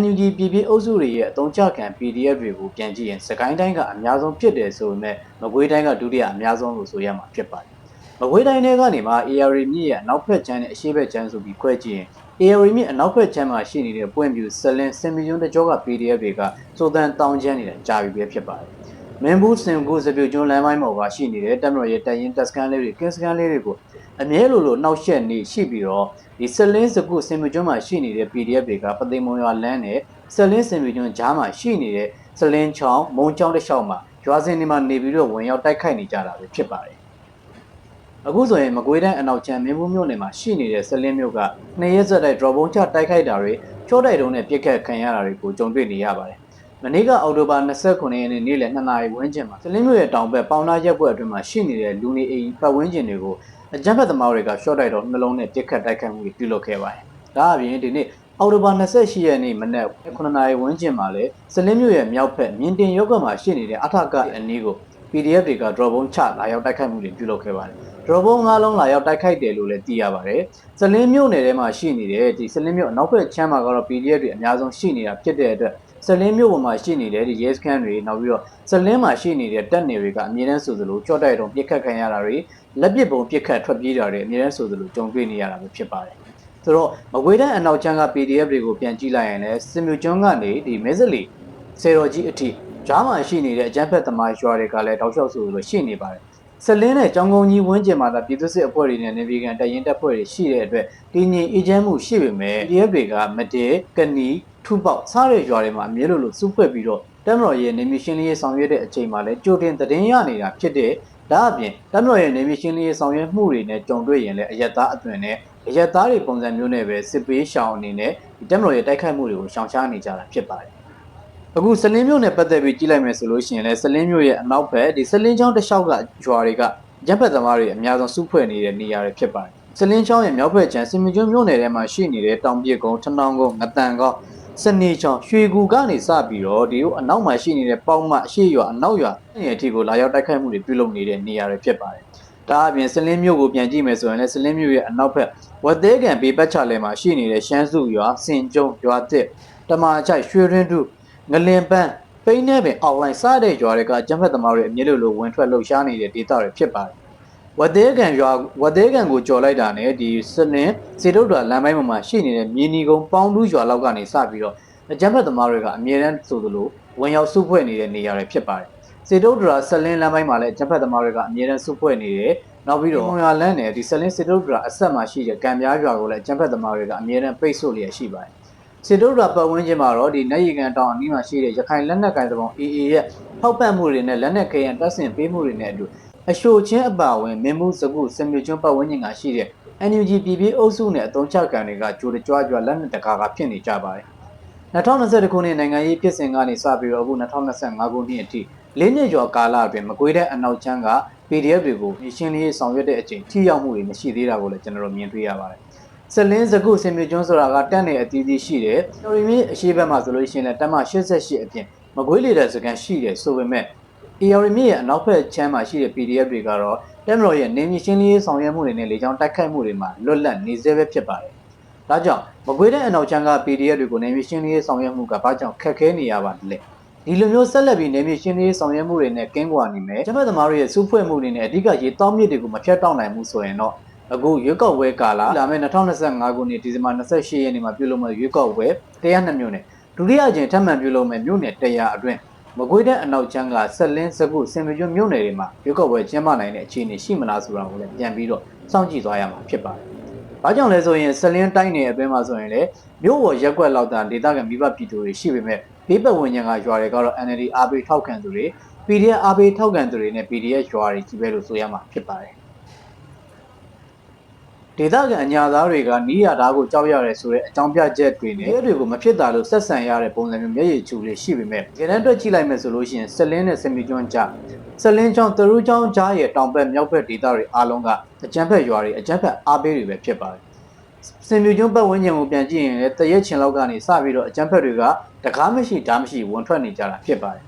NUG ပြည်ပြည်အုပ်စုတွေရဲ့အသုံးချခံ PDF တွေကိုပြန်ကြည့်ရင်စကိုင်းတိုင်းကအများဆုံးဖြစ်တယ်ဆိုပေမဲ့မကွေးတိုင်းကဒုတိယအများဆုံးလို့ဆိုရမှာဖြစ်ပါတယ်။မကွေးတိုင်းထဲကနေမှ AR မြစ်ရဲ့အနောက်ဘက်ခြမ်းနဲ့အရှေ့ဘက်ခြမ်းဆိုပြီးခွဲကြည့်ရင် AR မြစ်အနောက်ဘက်ခြမ်းမှာရှိနေတဲ့ပွင့်ပြူဆလင်စင်မီယွန်းတကြောက PDF တွေကစိုးတန်တောင်းချမ်းနေတာကြာပြီပဲဖြစ်ပါတယ်။ မင်းဘူးစင်ကူစပြူကျွန်းလမ်းပိုင်းပေါ်မှာရှိနေတဲ့တက်မတော်ရဲ့တပ်ရင်းတပ်စကန်လေးတွေကင်းစကန်လေးတွေကိုအမြဲလိုလိုနှောက်ယှက်နေရှိပြီးတော့ဒီဆလင်းစကုစင်မီကျွန်းမှာရှိနေတဲ့ PDF တွေကပသိမ်မွန်ရွာလမ်းနဲ့ဆလင်းစင်မီကျွန်းကြားမှာရှိနေတဲ့ဆလင်းချောင်းမုံချောင်းတစ်လျှောက်မှာရွာစင်တွေမှာနေပြီးတော့ဝင်ရောက်တိုက်ခိုက်နေကြတာပဲဖြစ်ပါတယ်အခုဆိုရင်မကွေးတိုင်းအနောက်ချမ်းမင်းဘူးမြို့နယ်မှာရှိနေတဲ့ဆလင်းမြို့ကနှစ်ရက်ဆက်တိုက် drop ဘုံချတိုက်ခိုက်တာတွေချောတိုက်တုံးနဲ့ပြစ်ခတ်ခံရတာတွေကိုကြုံတွေ့နေရပါတယ် မနေ့ကအောက်တိုဘာ29ရက်နေ့နေ့လယ်2နာရီဝန်းကျင်မှာစလင်းမြို့ရဲ့တောင်ဘက်ပေါင်နာရက်ကွက်အတွင်းမှာရှိနေတဲ့လူနေအိမ်ပတ်ဝန်းကျင်တွေကိုအကြမ်းဖက်သမားတွေကရှော့တိုက်တော့နှလုံးနဲ့ပြစ်ခတ်တိုက်ခိုက်မှုတွေပြုလုပ်ခဲ့ပါတယ်။ဒါအပြင်ဒီနေ့အော်တိုဘာ28ရက်နေ့မနက်9နာရီဝန်းကျင်မှာလဲစလင်းမြို့ရဲ့မြောက်ဘက်မြင်းတင်ရုပ်ကမှာရှိနေတဲ့အထကအနီးကို PDF တွေက drop ဘုံချလာရောက်တိုက်ခိုက်မှုတွေပြုလုပ်ခဲ့ပါတယ်။ drop ဘုံ၅လုံးလာရောက်တိုက်ခိုက်တယ်လို့လည်းသိရပါတယ်။စလင်းမြို့နယ်ထဲမှာရှိနေတဲ့ဒီစလင်းမြို့အနောက်ဘက်ချမ်းမှာကတော့ PDF တွေအများဆုံးရှိနေတာဖြစ်တဲ့အတွက်စလင်းမြို့ပေါ်မှာရှိနေတဲ့ဒီရဲစခန်းတွေနောက်ပြီးတော့စလင်းမှာရှိနေတဲ့တပ်နေတွေကအမြဲတမ်းဆိုသလိုကြော့တိုက်တုံပြစ်ခတ်ခံရတာတွေလက်ပစ်ပုံပြစ်ခတ်ထွက်ပြေးတာတွေအမြဲတမ်းဆိုသလိုကြုံတွေ့နေရတာပဲဖြစ်ပါတယ်။ဆိုတော့မကွေးတိုင်းအနောက်ချမ်းက PDF တွေကိုပြန်ကြည့်လိုက်ရင်လည်းစင်မြူကျွန်းကနေဒီမဲစလီစေတော်ကြီးအထိ ဂျားမှရှိနေတဲ့အကြမ်းဖက်သမားရွာတွေကလည်းတောက်လျှောက်ဆိုလို့ရှိနေပါတယ်။စလင်းနဲ့ကြောင်ကုန်းကြီးဝန်းကျင်မှာသာပြည်သူ့စစ်အဖွဲ့တွေနဲ့နေပြည်တော်တရင်တပ်ဖွဲ့တွေရှိတဲ့အတွက်ဒီညင်အေဂျင့်မှုရှိပေမဲ့ PDF တွေကမတဲကနီထုပေါက်စားတဲ့ရွာတွေမှာအမြဲလိုလိုစုဖွဲ့ပြီးတော့တမတော်ရဲ့နေမီရှင်းလင်းရေးဆောင်ရွက်တဲ့အချိန်မှာလည်းကြိုတင်သတင်းရနေတာဖြစ်တဲ့ဒါအပြင်တမတော်ရဲ့နေမီရှင်းလင်းရေးဆောင်ရွက်မှုတွေနဲ့ကြုံတွေ့ရင်လည်းအယက်သားအသွင်နဲ့အယက်သားတွေပုံစံမျိုးနဲ့ပဲစစ်ပေးရှောင်အနေနဲ့ဒီတမတော်ရဲ့တိုက်ခိုက်မှုတွေကိုရှောင်ရှားနေကြတာဖြစ်ပါတယ် အခုစလင်းမြို့နဲ့ပတ်သက်ပြီးကြည့်လိုက်မယ်ဆိုလို့ရှိရင်လည်းစလင်းမြို့ရဲ့အနောက်ဘက်ဒီစလင်းချောင်းတစ်လျှောက်ကဂျွာတွေကရံဖက်သမားတွေအများဆုံးစုဖွဲ့နေတဲ့နေရာတွေဖြစ်ပါတယ်စလင်းချောင်းရဲ့မြောက်ဘက်ကျန်စင်မကျွန်းမြို့နယ်ထဲမှာရှိနေတဲ့တောင်ပြစ်ကုန်းထနောင်းကုန်းငတန်ကောင်းစနေချောင်းရွှေကူကနေစပြီးတော့ဒီကိုအနောက်မှာရှိနေတဲ့ပေါက်မအရှိရွာအနောက်ရွာနေရာအထိကိုလာရောက်တိုက်ခိုက်မှုတွေပြုလုပ်နေတဲ့နေရာတွေဖြစ်ပါတယ်။ဒါအပြင်စလင်းမြို့ကိုပြန်ကြည့်မယ်ဆိုရင်လည်းစလင်းမြို့ရဲ့အနောက်ဘက်ဝက်သေးကန်ဘေးပတ်ချလဲမှာရှိနေတဲ့ရှမ်းစုရွာစင်ကျုံရွာတစ်တမာချိုက်ရွှေရင်းတု ငလင်ပန်းပိန်းနဲ့ပင်အောက်လိုင်းစတဲ့ရွာတွေကကျန်းဖက်သမားတွေအမြဲလိုလိုဝင်ထွက်လှုပ်ရှားနေတဲ့ဒေသတွေဖြစ်ပါတယ်။ဝတ်သေးကန်ရွာဝတ်သေးကန်ကိုကြော်လိုက်တာနဲ့ဒီစနင်းစေတုဒ္ဒရာလမ်းပိုင်းပေါ်မှာရှိနေတဲ့မြေနီကုန်းပေါင်းတူးရွာလောက်ကနေစပြီးတော့အကြမ်းဖက်သမားတွေကအမြဲတမ်းဆိုသလိုဝင်ရောက်စုဖွဲ့နေတဲ့နေရာတွေဖြစ်ပါတယ်။စေတုဒ္ဒရာဆက်လင်းလမ်းပိုင်းမှာလည်းအကြမ်းဖက်သမားတွေကအမြဲတမ်းစုဖွဲ့နေတယ်။နောက်ပြီးတော့မွန်ရွာလမ်းနဲ့ဒီဆက်လင်းစေတုဒ္ဒရာအဆက်မှာရှိတဲ့ကံပြားရွာကိုလည်းအကြမ်းဖက်သမားတွေကအမြဲတမ်းပိတ်ဆို့လျက်ရှိပါတယ်။ စေတုဒ္ဒရာပတ်ဝန်းကျင်မှာတော့ဒီနိုင်ရီကန်တောင်အနီးမှာရှိတဲ့ရခိုင်လက်နက်ကိုင်သဘော AA ရဲ့ထောက်ပံ့မှုတွေနဲ့လက်နက်ခဲယံတပ်ဆင်ပေးမှုတွေနဲ့အတူအရှိုချင်းအပါဝင်မင်းမှုစကုစမြကျွန်းပတ်ဝန်းကျင်ကရှိတဲ့ NUG ပြည်ပြည်အုပ်စုနဲ့အသုံးချကံတွေကကြိုးကြွားကြွားလက်နက်တကာကဖြစ်နေကြပါတယ်2021ခုနှစ်နိုင်ငံရေးဖြစ်စဉ်ကနေစပြီးတော့အခု2025ခုနှစ်အထိလေးနှစ်ကျော်ကာလအတွင်းမကွေးတဲ့အနောက်ချမ်းက PDF တွေကိုရှင်းလင်းရေးဆောင်ရွက်တဲ့အချိန်ထိရောက်မှုတွေမရှိသေးတာကိုလည်းကျွန်တော်တို့မြင်တွေ့ရပါတယ်။ စလင်းစကုစင်မြကျွန်းဆိုတာကတက်နေအသီးသီးရှိတယ်။တော်ရီမင်းအရှိဘက်မှာဆိုလို့ရှိရင်လည်းတက်မ88အပြင်မကွေးလေတဲ့စကန်ရှိတယ်ဆိုပေမဲ့ AR မြစ်ရဲ့အနောက်ဘက်ချမ်းမှာရှိတဲ့ PDF တွေကတော့တက်မတော်ရဲ့နေမြေရှင်းလင်းရေးဆောင်ရွက်မှုတွေနဲ့လေကြောင်းတိုက်ခိုက်မှုတွေမှာလွတ်လပ်နေစေပဲဖြစ်ပါတယ်။ဒါကြောင့်မကွေးတဲ့အနောက်ချမ်းက PDF တွေကိုနေမြေရှင်းလင်းရေးဆောင်ရွက်မှုကဘာကြောင့်ခက်ခဲနေရပါလဲ။ဒီလိုမျိုးဆက်လက်ပြီးနေမြေရှင်းလင်းရေးဆောင်ရွက်မှုတွေနဲ့ကင်းကွာနေမယ်။ကျမသမားတို့ရဲ့စူးဖွဲ့မှုတွေနဲ့အဓိကရေတောင်းမြစ်တွေကိုမဖြတ်တောက်နိုင်ဘူးဆိုရင်တော့ အခုရွေးကောက်ပွဲကာလလာမယ့်2025ခုနှစ်ဒီဇင်ဘာ28ရက်နေ့မှာပြုလုပ်မယ့်ရွေးကောက်ပွဲ102မြို့နယ်ဒုတိယအကြိမ်ထပ်မံပြုလုပ်မယ့်မြို့နယ်100အတွင်းမကွေးတဲ့အနောက်ချမ်းကဆက်လင်းစကုစင်မကျွမြို့နယ်တွေမှာရွေးကောက်ပွဲကျင်းပနိုင်တဲ့အခြေအနေရှိမလားဆိုတာကိုလည်းပြန်ပြီးတော့စောင့်ကြည့်သွားရမှာဖြစ်ပါတယ်။ဘာကြောင့်လဲဆိုရင်ဆက်လင်းတိုင်းနယ်အတွင်းမှာဆိုရင်လေမြို့ဝရက်ကွက်လောက်တာဒေသခံမိဘပြည်သူတွေရှိပေမဲ့ဘေးပတ်ဝန်းကျင်ကရွာတွေကတော့ NLD အားပေးထောက်ခံသူတွေ PDF အားပေးထောက်ခံသူတွေနဲ့ PDF ရွာတွေကြီးပဲလို့ဆိုရမှာဖြစ်ပါတယ်။ ဒေသခံအညာသားတွေကနီးရတာကိုကြောက်ရတယ်ဆိုတဲ့အကြောင်းပြချက်တွေနဲ့အဲတွေကိုမဖြစ်တာလို့ဆက်ဆံရတဲ့ပုံစံမျိုးမျက်ရည်ချူလေးရှိပေမဲ့ဒီနေ့အတွက်ကြည့်လိုက်မယ်ဆိုလို့ရှိရင်ဆက်လင်းနဲ့စမီကျွန်းကြားဆက်လင်းချောင်းတရူးချောင်းကြားရဲ့တောင်ဘက်မြောက်ဘက်ဒေသတွေအားလုံးကအကြမ်းဖက်ရွာတွေအကြမ်းဖက်အားပေးတွေပဲဖြစ်ပါတယ်စင်မြူကျွန်းပတ်ဝန်းကျင်ကိုပြန်ကြည့်ရင်လည်းတရက်ချင်လောက်ကနေစပြီးတော့အကြမ်းဖက်တွေကတကားမရှိဓာမရှိဝင်ထွက်နေကြတာဖြစ်ပါတယ်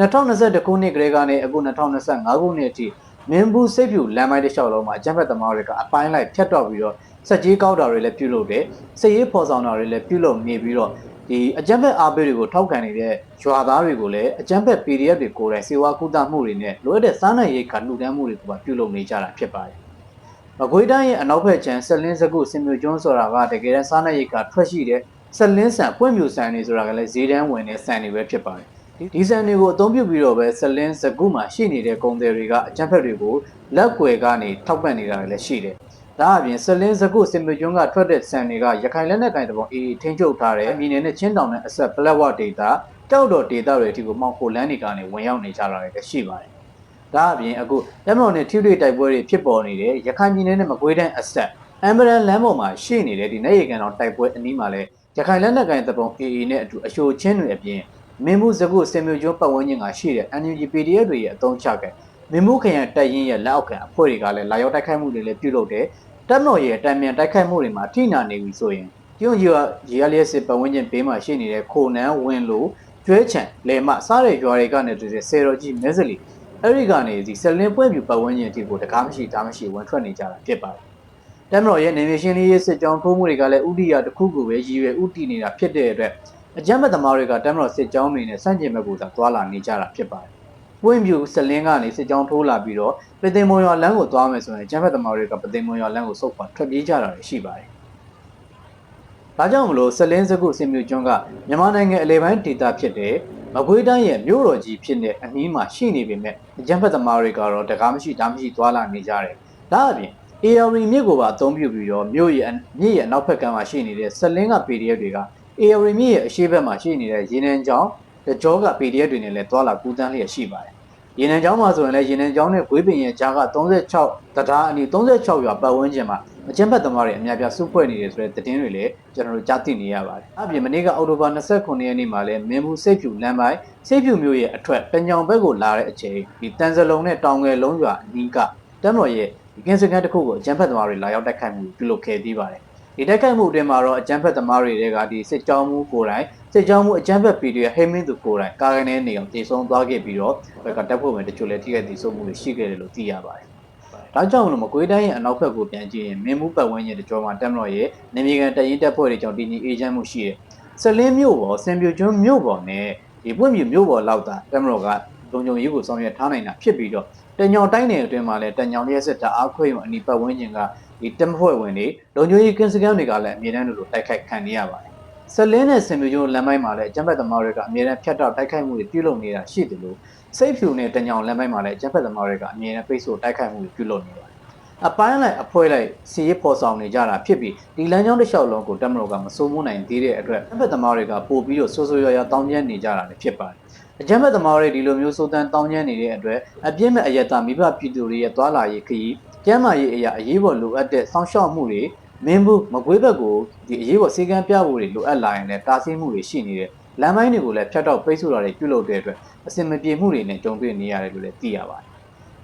2021ခုနှစ်ကလေးကနေအခု2025ခုနှစ်အထိ မင်းဘူးစိတ်ပြူလမ်းမိုင်းတစ်လျှောက်လုံးမှာအကြမ်းဖက်သမားတွေကအပိုင်းလိုက်ဖြတ်တော့ပြီးတော့စက်ကြီးကောက်တာတွေလည်းပြုလုပ်တယ်စက်ရေးဖော်ဆောင်တာတွေလည်းပြုလုပ်နေပြီးတော့ဒီအကြမ်းဖက်အားပေးတွေကိုထောက်ခံနေတဲ့ရွာသားတွေကိုလည်းအကြမ်းဖက် PDF တွေကိုယ်တိုင်စေဝါကူတာမှုတွေနဲ့လိုအပ်တဲ့စားနပ်ရိက္ခာလှူဒန်းမှုတွေကိုပါပြုလုပ်နေကြတာဖြစ်ပါတယ်။မကွေးတိုင်းရဲ့အနောက်ဘက်ခြမ်းဆက်လင်းစကုစင်မျိုးကျွန်းဆိုတာကတကယ်တမ်းစားနပ်ရိက္ခာထွက်ရှိတဲ့ဆက်လင်းဆန်ပွင့်မြူဆန်နေဆိုတာကလည်းဈေးတန်းဝင်တဲ့ဆန်တွေပဲဖြစ်ပါတယ်။ ဒီဒီဆန်တွေကိုအသုံးပြုပြီးတော့ပဲဆက်လင်းစကုမှာရှိနေတဲ့ကုန်သည်တွေကအကြမ်းဖက်တွေကိုလက်ကွယ်ကနေထောက်ပံ့နေတာလည်းရှိတယ်။ဒါအပြင်ဆလင်းစကုစင်မကျွန်းကထွက်တဲ့ဆန်တွေကရခိုင်လက်နက်ကင်တပုံအေးထိန်းချုပ်ထားတဲ့ပြည်နယ်နဲ့ချင်းတောင်နဲ့အဆက်ပလက်ဝဒေတာတောက်တော်ဒေတာတွေအထိကိုမောင်ခိုလန်းတွေကနေဝင်ရောက်နေကြတာတွေလည်းရှိပါတယ်။ဒါအပြင်အခုတက်မတော်နဲ့ထိတွေ့တိုက်ပွဲတွေဖြစ်ပေါ်နေတဲ့ရခိုင်ပြည်နယ်နဲ့မကွေးတိုင်းအဆက်အမ်ဘရန်လမ်းပေါ်မှာရှိနေတဲ့ဒီနေရီကန်တော်တိုက်ပွဲအနီးမှာလည်းရခိုင်လက်နက်ကင်တပုံအေးနဲ့အတူအရှိုချင်းတွေအပြင် မင်းမှုစကုစင်မကျွန်းပတ်ဝန်းကျင်ကရှိတဲ့ NUG PDF တွေရဲ့အသုံးချကမင်းမှုခရိုင်တပ်ရင်းရဲ့လက်အောက်ခံအဖွဲ့တွေကလည်းလာရောက်တိုက်ခိုက်မှုတွေလည်းပြုလုပ်တယ်တက်မတော်ရဲ့တံမြန်တိုက်ခိုက်မှုတွေမှာထိနာနေပြီဆိုရင်တရုတ်ရွာရေရလျက်စစ်ပတ်ဝန်းကျင်ဘေးမှာရှိနေတဲ့ခိုနန်းဝင်းလိုကျွဲချံလေမစားတဲ့ရွာတွေကနေတည်းဆယ်တော်ကြီးမဲစလီအဲ့ဒီကနေဒီဆလင်းပွင့်ပြူပတ်ဝန်းကျင်အထိကိုတကားမရှိတားမရှိဝင်ထွက်နေကြတာဖြစ်ပါတယ်။တက်မတော်ရဲ့နေမရှင်လေးရေးစစ်ကြောင်းထိုးမှုတွေကလည်းဥတီယာတစ်ခုခုပဲရည်ရွယ်ဥတီနေတာဖြစ်တဲ့အတွက် အကြမ်းဖက်သမားတွေကတက်မတော်စစ်ကြောင်းတွေနဲ့စန့်ကျင်ဘက်ကိုသာသွာလာနေကြတာဖြစ်ပါတယ်။ပွင့်ပြူစလင်းကနေစစ်ကြောင်းထိုးလာပြီးတော့ပသိမ်မွန်ရွာလမ်းကိုသွားမယ်ဆိုရင်ကျန်းဖက်သမားတွေကပသိမ်မွန်ရွာလမ်းကိုစုပ်ခွာထွက်ပြေးကြတာတွေရှိပါတယ်။ဒါကြောင့်မလို့ဆက်လင်းစကုစင်မြူကျွန်းကမြန်မာနိုင်ငံအလဲပိုင်းဒေသဖြစ်တဲ့မကွေးတိုင်းရဲ့မြို့တော်ကြီးဖြစ်တဲ့အနီးမှာရှိနေပေမဲ့ကျန်းဖက်သမားတွေကတော့တကားမရှိတားမရှိသွားလာနေကြတယ်။ဒါအပြင် AR မြစ်ကိုပါအသုံးပြုပြီးတော့မြို့ရဲ့မြစ်ရဲ့နောက်ဘက်ကမ်းမှာရှိနေတဲ့ဆက်လင်းက PDF တွေက AR မြစ်ရဲ့အရှေ့ဘက်မှာရှိနေတဲ့ရေနံချောင်းကြောက PDF တွေနဲ့လည်းတွာလာကူးတန်းလျက်ရှိပါတယ်။ရေနံကျောင်းမှာဆိုရင်လည်းရေနံကျောင်းနဲ့ဝေးပင်ရဲ့ကြားက36တရားအနီ36ရွာပတ်ဝန်းကျင်မှာအကျဉ်းဖက်သမားတွေအများပြစုဖွဲ့နေတယ်ဆိုတဲ့သတင်းတွေလည်းကျွန်တော်တို့ကြားသိနေရပါတယ်။အပြင်မနေ့ကအောက်တိုဘာ29ရက်နေ့မှာလည်းမင်းဘူးစိတ်ဖြူလမ်းပိုင်းစိတ်ဖြူမျိုးရဲ့အထက်ပညောင်ဘက်ကိုလာတဲ့အချိန်ဒီတန်စလုံးနဲ့တောင်ငယ်လုံးရွာအနီးကတမ်းတော်ရဲ့ဒီကင်းစကန်တစ်ခုကိုအကျဉ်းဖက်သမားတွေလာရောက်တိုက်ခိုက်မှုပြုလုပ်ခဲ့သေးပါတယ်။ ဒီတိုက်ခိုက်မှုအတွင်းမှာတော့အကျန်းဖက်သမားတွေကဒီစစ်ကြောင်းမှုကိုယ်တိုင်စစ်ကြောင်းမှုအကျန်းဖက်ပီဒီဟိမင်းသူကိုယ်တိုင်ကားကနေနေအောင်တည်ဆုံသွားခဲ့ပြီးတော့ဘက်ကတပ်ဖွဲ့ဝင်တချို့လည်းထိခိုက်တည်ဆုံမှုတွေရှိခဲ့တယ်လို့သိရပါတယ်။ဒါကြောင့်မလို့မကွေးတိုင်းရဲ့အနောက်ဘက်ကိုပြန်ကြည့်ရင်မင်းမှုပတ်ဝန်းကျင်တကြောမှာတက်မတော်ရဲ့နေမြေကန်တရင်တပ်ဖွဲ့တွေကြောင့်တည်ငြိမ်အေးချမ်းမှုရှိတယ်။ဆလင်းမြို့ပေါ်စင်ပြူကျွန်းမြို့ပေါ်နဲ့ဒီပွင့်ပြူမြို့ပေါ်လောက်သာတက်မတော်ကလုံခြုံရေးကိုဆောင်ရွက်ထားနိုင်တာဖြစ်ပြီးတော့တညောင်တိုင်းနယ်အတွင်းမှာလည်းတညောင်လျက်စစ်တအားခွေအနီးပတ်ဝန်းကျင်က ဒီတက်ဖွဲ့ဝင်တွေလုံခြုံရေးကင်းစကန်တွေကလည်းအမြဲတမ်းလိုလိုတိုက်ခိုက်ခံနေရပါတယ်။ဆက်လင်းနဲ့စင်မြူကျိုးလမ်းပိုင်းမှာလည်းအကြမ်းဖက်သမားတွေကအမြဲတမ်းဖြတ်တောက်တိုက်ခိုက်မှုတွေပြုလုပ်နေတာရှိတယ်လို့စိတ်ဖြူနဲ့တညောင်လမ်းပိုင်းမှာလည်းအကြမ်းဖက်သမားတွေကအမြဲတမ်းပိတ်ဆို့တိုက်ခိုက်မှုတွေပြုလုပ်နေပါတယ်။အပိုင်းလိုက်အဖွဲလိုက်စီရေးဖော်ဆောင်နေကြတာဖြစ်ပြီးဒီလမ်းကြောင်းတစ်လျှောက်လုံးကိုတက်မလို့ကမစိုးမိုးနိုင်သေးတဲ့အတွက်အကြမ်းဖက်သမားတွေကပို့ပြီးတော့ဆိုးဆိုးရွားရွားတောင်းကျမ်းနေကြတာလည်းဖြစ်ပါတယ်။ အကြမ်းဖက်သမားတွေဒီလိုမျိုးစိုးတန်းတောင်းကျမ်းနေတဲ့အတွက်အပြစ်မဲ့အယက်သားမိဘပြည်သူတွေရဲ့သွာလာရေးခရီးကျမ်းမာရေးအရာအရေးပေါ်လိုအပ်တဲ့စောင့်ရှောက်မှုတွေမင်းဘူးမကွေးဘက်ကိုဒီအရေးပေါ်စေကမ်းပြဖို့တွေလိုအပ်လာရင်လည်းတားဆီးမှုတွေရှိနေတယ်လမ်းပိုင်းတွေကိုလည်းဖြတ်တောက်ပိတ်ဆို့တာတွေပြုလုပ်တဲ့အတွက်အစင်မပြေမှုတွေနဲ့ကြုံတွေ့နေရတယ်လို့လည်းသိရပါတယ်။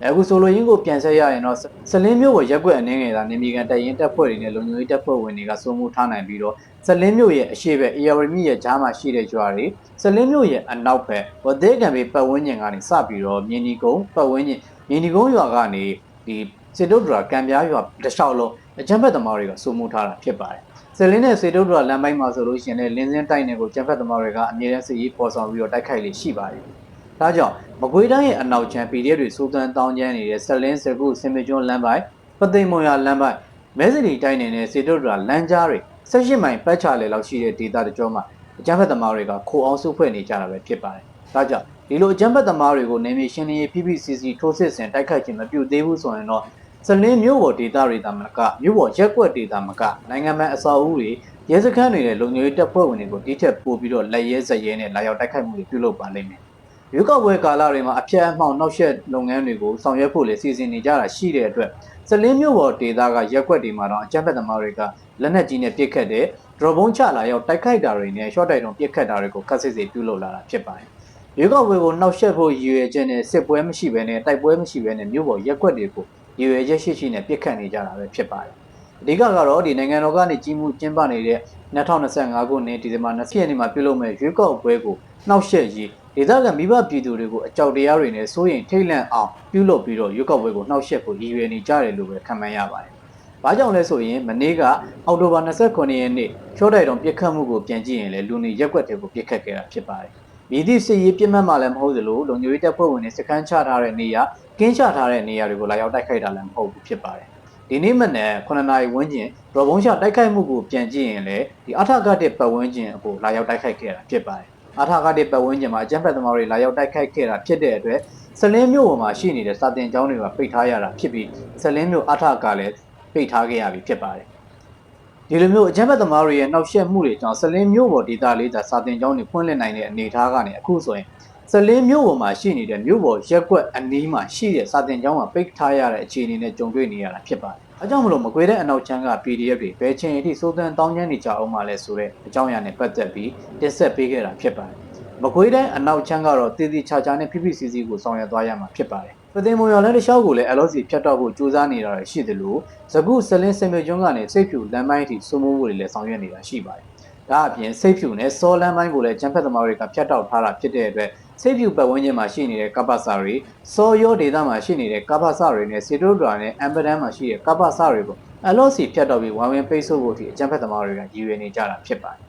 အခုဆိုလိုရင်းကိုပြန်ဆက်ရရင်တော့စလင်းမျိုးကိုရက်ွက်အနေငယ်သာနေမီကန်တပ်ရင်တပ်ဖွဲ့တွေနဲ့လုံခြုံရေးတပ်ဖွဲ့ဝင်တွေကစိုးမိုးထားနိုင်ပြီးတော့စလင်းမျိုးရဲ့အရှိဘက်အေယာဝရီမြစ်ရဲ့ကြားမှာရှိတဲ့ကျွာတွေစလင်းမျိုးရဲ့အနောက်ဘက်ဝသေးကံပေပတ်ဝန်းကျင်ကနေစပြီးတော့မြင်းဒီကုန်းပတ်ဝန်းကျင်မြင်းဒီကုန်းရွာကနေဒီစစ်တုတ်ဒရာကံပြားရွာတစ်လျှောက်လုံးအကြမ်းဖက်သမားတွေကစိုးမိုးထားတာဖြစ်ပါတယ်။စလင်းနဲ့စေတုတ်ဒရာလမ်းပိုင်းမှာဆိုလို့ရှိရင်လည်းလင်းစင်းတိုက်နယ်ကိုကျန်းဖက်သမားတွေကအမြဲတမ်းစစ်ရေးပေါ်ဆောင်ပြီးတော့တိုက်ခိုက်လေရှိပါတယ်။ ဒါကြောင့်မကွေးတိုင်းရဲ့အနောက်ချမ်း PDF တွေစိုးတန်းတောင်းကျမ်းနေတဲ့စလင်းစကုစင်မကျွန်းလမ်းပိုင်းပသိမ်မွန်ရလမ်းပိုင်းမဲစရီတိုင်းနယ်နဲ့စေတုတ်ဒရာလမ်းကြားတွေ18မိုင်ပတ်ချလေလောက်ရှိတဲ့ဒေသတကြောမှာအကြမ်းဖက်သမားတွေကခိုအောင်စုဖွဲ့နေကြတာပဲဖြစ်ပါတယ်။ဒါကြောင့်ဒီလိုအကြမ်းဖက်သမားတွေကိုနေမြေရှင်းလင်းရေး PPCC ထိုးစစ်ဆင်တိုက်ခိုက်ခြင်းမပြုသေးဘူးဆိုရင်တော့စလင်းမြို့ပေါ်ဒေသတွေတာမကမြို့ပေါ်ရက်ကွက်ဒေသမကနိုင်ငံမှန်အစောအဦတွေရဲစခန်းတွေနဲ့လုံခြုံရေးတပ်ဖွဲ့ဝင်တွေကိုတိထက်ပို့ပြီးတော့လက်ရဲစက်ရဲနဲ့လာရောက်တိုက်ခိုက်မှုတွေပြုလုပ်ပါလိမ့်မယ်။ ရွေးကောက်ပွဲကာလတွေမှာအပြတ်အမှောက်နောက်ဆက်လုပ်ငန်းတွေကိုဆောင်ရွက်ဖို့လေစီစဉ်နေကြတာရှိတဲ့အတွက်စလင်းမြို့ပေါ်ဒေသကရက်ကွက်တွေမှာတော့အကြမ်းဖက်သမားတွေကလက်နက်ကြီးနဲ့ပစ်ခတ်တဲ့ဒရဘုံချလာရောက်တိုက်ခိုက်တာတွေနဲ့ short တိုက်တုံးပစ်ခတ်တာတွေကိုခက်စစ်စစ်ပြုလုပ်လာတာဖြစ်ပါတယ်။ရွေးကောက်ပွဲကိုနှောက်ယှက်ဖို့ရည်ရွယ်ချက်နဲ့စစ်ပွဲမရှိဘဲနဲ့တိုက်ပွဲမရှိဘဲနဲ့မြို့ပေါ်ရက်ကွက်တွေကိုရည်ရွယ်ချက်ရှိရှိနဲ့ပစ်ခတ်နေကြတာပဲဖြစ်ပါတယ်။အဓိကကတော့ဒီနိုင်ငံတော်ကနေကြီးမှုကျင်းပနေတဲ့2025ခုနှစ်ဒီဇင်ဘာ20ရက်နေ့မှာပြုလုပ်မဲ့ရွေးကောက်ပွဲကိုနှောက်ယှက်ရေး ဒေသခံမိဘပြည်သူတွေကိုအကြောက်တရားတွေနဲ့စိုးရိမ်ထိတ်လန့်အောင်ပြုလုပ်ပြီးတော့ရွေးကောက်ပွဲကိုနှောက်ယှက်ဖို့ရည်ရွယ်နေကြတယ်လို့ပဲခံမှန်းရပါတယ်။ဘာကြောင့်လဲဆိုရင်မနေ့ကအောက်တိုဘာ29ရက်နေ့ချောတိုက်တော်ပြစ်ခတ်မှုကိုပြန်ကြည့်ရင်လည်းလူနေရက်ွက်တွေကိုပြစ်ခတ်ခဲ့တာဖြစ်ပါတယ်။မြည်သည့်စစ်ရေးပြစ်မှတ်မှလည်းမဟုတ်သလိုလုံခြုံရေးတပ်ဖွဲ့ဝင်တွေစခန်းချထားတဲ့နေရာကင်းချထားတဲ့နေရာတွေကိုလာရောက်တိုက်ခိုက်တာလည်းမဟုတ်ဘူးဖြစ်ပါတယ်။ဒီနေ့မနက်9နာရီဝန်းကျင်ဒေါ်ဘုံချတိုက်ခိုက်မှုကိုပြန်ကြည့်ရင်လည်းဒီအထကတဲ့ပတ်ဝန်းကျင်အကိုလာရောက်တိုက်ခိုက်ခဲ့တာဖြစ်ပါတယ်။ အထကတဲ့ပတ်ဝန်းကျင်မှာအကြမ်းဖက်သမားတွေလာရောက်တိုက်ခိုက်ခဲ့တာဖြစ်တဲ့အတွက်စလင်းမြို့ပေါ်မှာရှိနေတဲ့စာတင်ကျောင်းတွေကပိတ်ထားရတာဖြစ်ပြီးစလင်းမြို့အထကလည်းပိတ်ထားခဲ့ရပြီဖြစ်ပါတယ်။ဒီလိုမျိုးအကြမ်းဖက်သမားတွေရဲ့နှောက်ယှက်မှုတွေကြောင့်စလင်းမြို့ပေါ်ဒေသလေးသာစာတင်ကျောင်းတွေဖွင့်လှစ်နိုင်တဲ့အနေအထားကနေအခုဆိုရင်စလင်းမြို့ပေါ်မှာရှိနေတဲ့မြို့ပေါ်ရက်ကွက်အနီးမှာရှိတဲ့စာတင်ကျောင်းမှာပိတ်ထားရတဲ့အခြေအနေနဲ့ကြုံတွေ့နေရတာဖြစ်ပါတယ်။ အဲကြောင့်မလို့မကွေတဲ့အနောက်ချမ်းက PDF တွေဘယ်ချိန်အထိစိုးတန်းတောင်းကျမ်းနေကြအောင်မလဲဆိုတဲ့အကြောင်းအရာနဲ့ပတ်သက်ပြီးတင်ဆက်ပေးခဲ့တာဖြစ်ပါတယ်။မကွေးတိုင်းအနောက်ချမ်းကတော့တည်တည်ချာချာနဲ့ PPCC ကိုဆောင်ရွက်သွားရမှာဖြစ်ပါတယ်။ပသိမ်မွန်ရွာလမ်းတစ်လျှောက်ကိုလည်း LOC ဖြတ်တောက်ဖို့ကြိုးစားနေတာရှိသလိုဇကုစလင်းစင်မြကျွန်းကနေစိတ်ဖြူလမ်းပိုင်းအထိစိုးမိုးမှုတွေလည်းဆောင်ရွက်နေတာရှိပါတယ်။ဒါအပြင်စိတ်ဖြူနဲ့စောလမ်းပိုင်းကိုလည်းကျန်းဖက်သမားတွေကဖြတ်တောက်ထားတာဖြစ်တဲ့အတွက် စိတ်ဖြူပတ်ဝန်းကျင်မှာရှိနေတဲ့ကပ္ပစာတွေစောရောဒေသမှာရှိနေတဲ့ကပ္ပစာတွေနဲ့စီတိုဒရာနဲ့အမ်ပဒန်မှာရှိတဲ့ကပ္ပစာတွေကို LOC ဖြတ်တောက်ပြီးဝိုင်းဝန်းပိတ်ဆို့ဖို့အထိအကျန်းဖက်သမားတွေကရည်ရွယ်နေကြတာဖြစ်ပါတယ်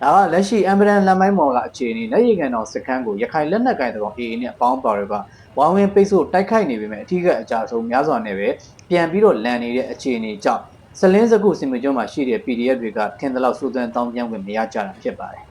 ။ဒါကလက်ရှိအမ်ပဒန်လမ်းပိုင်းပေါ်ကအခြေအနေလက်ရည်ကန်တော်စခန်းကိုရခိုင်လက်နက်ကိုင်တော် AA နဲ့အပေါင်းပါတွေကဝိုင်းဝန်းပိတ်ဆို့တိုက်ခိုက်နေပေမဲ့အထူးကအကြဆုံးများစွာနဲ့ပဲပြန်ပြီးတော့လန်နေတဲ့အခြေအနေကြောင့်စလင်းစကုစင်မကျွန်းမှာရှိတဲ့ PDF တွေကထင်သလောက်စူးစမ်းတောင်းပြန်ဝင်မရကြတာဖြစ်ပါတယ်။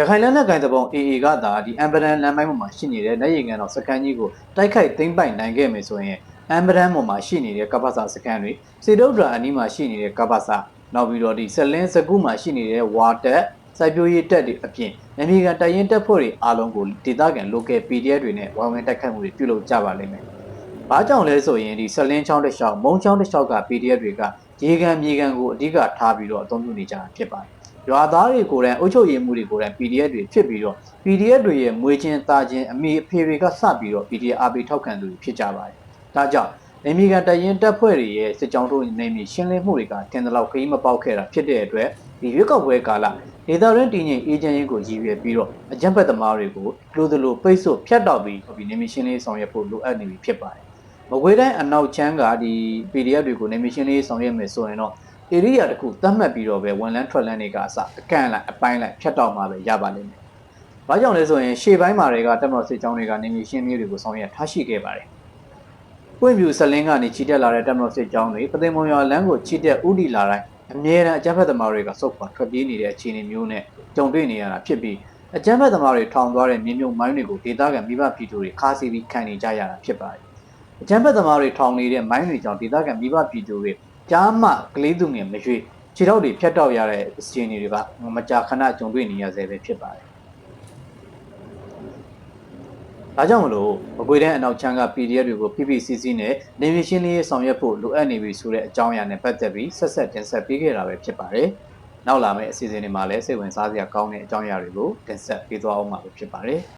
ရခိုင်လက်နက်ကိုင်တပုံ AA ကသာဒီအမ်ပဒန်လမ်းပိုင်းပေါ်မှာရှိနေတဲ့လက်ရည်ကန်တော်စခန်းကြီးကိုတိုက်ခိုက်သိမ်းပိုက်နိုင်ခဲ့မယ်ဆိုရင်အမ်ပဒန်ပေါ်မှာရှိနေတဲ့ကပ္ပစာစခန်းတွေစေတုဒ္ဒရာအနီးမှာရှိနေတဲ့ကပ္ပစာနောက်ပြီးတော့ဒီစလင်းစကုမှာရှိနေတဲ့ဝါတက်စိုက်ပျိုးရေးတက်တွေအပြင်အမေရိကန်တပ်ရင်းတပ်ဖွဲ့တွေအားလုံးကိုဒေသခံ local PDF တွေနဲ့ဝိုင်းဝန်းတိုက်ခိုက်မှုတွေပြုလုပ်ကြပါလိမ့်မယ်။ဘာကြောင့်လဲဆိုရင်ဒီဆလင်းချောင်းတစ်လျှောက်မုံချောင်းတစ်လျှောက်က PDF တွေကရေကန်မြေကန်ကိုအဓိကထားပြီးတော့အသုံးပြုနေကြတာဖြစ်ပါတယ်။ ရွာသားတွေကိုယ်တိုင်အုပ်ချုပ်ရေးမှုတွေကိုယ်တိုင် PDF တွေဖြစ်ပြီးတော့ PDF တွေရဲ့မွေးချင်းသားချင်းအမေအဖေတွေကစပြီးတော့ PDF အားပေးထောက်ခံသူတွေဖြစ်ကြပါတယ်။ဒါကြောင့်နေမီကန်တရင်တပ်ဖွဲ့တွေရဲ့စစ်ကြောင်းတို့နေမီရှင်းလင်းမှုတွေကထင်သလောက်ခရီးမပေါက်ခဲ့တာဖြစ်တဲ့အတွက်ဒီရွက်ကောက်ပွဲကာလဒေတာရင်းတည်ငြိမ်အေဂျင့်ရင်ကိုရည်ရွယ်ပြီးတော့အကြမ်းဖက်သမားတွေကိုလိုသလိုပိတ်ဆို့ဖျက်တောက်ပြီးဒီနေမီရှင်းလေးဆောင်ရွက်ဖို့လိုအပ်နေပြီဖြစ်ပါတယ်။မကွေးတိုင်းအနောက်ချမ်းကဒီ PDF တွေကိုနေမီရှင်းလေးဆောင်ရွက်မယ်ဆိုရင်တော့ area တခုသတ်မှတ်ပြီးတော့ပဲဝန်လန်းထွက်လန်းတွေကအစအကန့်လိုက်အပိုင်းလိုက်ဖျက်တောက်မှာပဲရပါလိမ့်မယ်။ဘာကြောင့်လဲဆိုရင်ရှေ့ပိုင်းမှာတွေကတက်မတော်စစ်ကြောင်းတွေကနေမီရှင်းလေးတွေကိုဆောင်ရွက်ထားရှိခဲ့ပါတယ်။ပွင့်ပြူဆလင်းကနေချီတက်လာတဲ့တက်မတော်စစ်ကြောင်းတွေပသိမ်မွန်ရွာလမ်းကိုချီတက်ဥတီလာတိုင်းအမြဲတမ်းအကြမ်းဖက်သမားတွေကစုပ်ခွာထွက်ပြေးနေတဲ့အခြေအနေမျိုးနဲ့ကြုံတွေ့နေရတာဖြစ်ပြီးအကြမ်းဖက်သမားတွေထောင်သွားတဲ့မြေမြုပ်မိုင်းတွေကိုဒေသခံမိဘပြည်သူတွေခါးစီပြီးခံနေကြရတာဖြစ်ပါတယ်။အကြမ်းဖက်သမားတွေထောင်နေတဲ့မိုင်းတွေကြောင့်ဒေသခံမိဘပြည်သူတွေ ကြားမှကလေးသူငယ်မရွေ့ခြေထောက်တွေဖြတ်တောက်ရတဲ့အခြေအနေတွေကမကြာခဏကြုံတွေ့နေရဆဲပဲဖြစ်ပါတယ်။ဒါကြောင့်မလို့မကွေတဲ့အနောက်ချမ်းက PDF တွေကို PPCC နဲ့နေမီရှင်းလေးဆောင်ရွက်ဖို့လိုအပ်နေပြီဆိုတဲ့အကြောင်းအရာနဲ့ပတ်သက်ပြီးဆက်ဆက်တင်ဆက်ပေးခဲ့တာပဲဖြစ်ပါတယ်။နောက်လာမယ့်အစီအစဉ်တွေမှာလည်းစိတ်ဝင်စားစရာကောင်းတဲ့အကြောင်းအရာတွေကိုတင်ဆက်ပေးသွားအောင်မှာဖြစ်ပါတယ်။